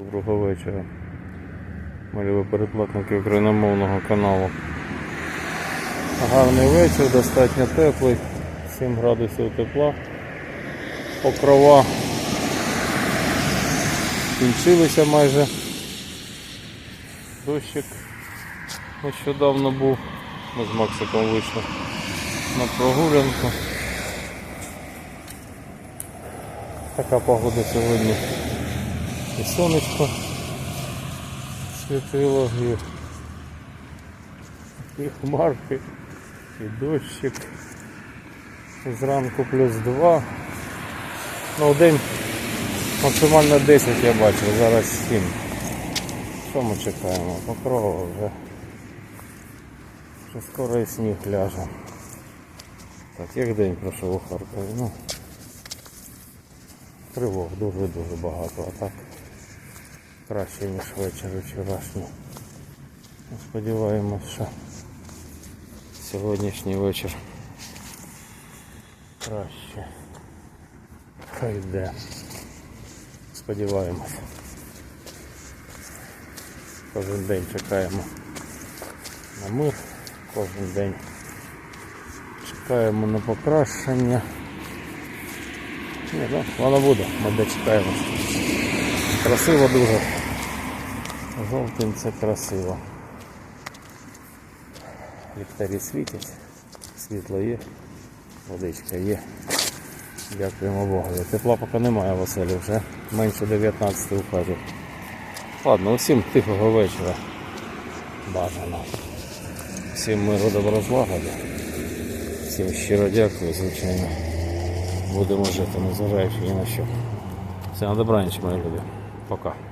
Доброго вечора. Малюві передплатники україномовного каналу. Гарний вечір, достатньо теплий, 7 градусів тепла. Покрова кінчилися майже. Дощик нещодавно був. Ми з Максиком вийшли на прогулянку. Така погода сьогодні. І сонечко світило, і, і хмарки, і дощик. Зранку плюс 2. Ну, день максимально 10 я бачив, зараз 7. Що ми чекаємо? Покрова вже. Вже скоро і сніг ляже. Так, як день пройшов у Харкові? Ну, тривог дуже-дуже багато, а так краще, ніж вечір вчорашній. Ну, Сподіваємось, що сьогоднішній вечір краще. Хай йде. Сподіваємось. Кожен день чекаємо на мир, кожен день чекаємо на покращення. Ні, ну, воно буде, ми дочекаємось. Красиво дуже. Жовтим це красиво. Ліхтарі світять, світло є, водичка є. Дякуємо Богу. Тепла поки немає в вже. Менше 19 у. Ладно, усім тихого вечора. Бажано. Всім миру добро злагоди. Всім щиро дякую, звичайно. Будемо жити, незважаючи ні на що. Все на добраніч, мої люди. Пока.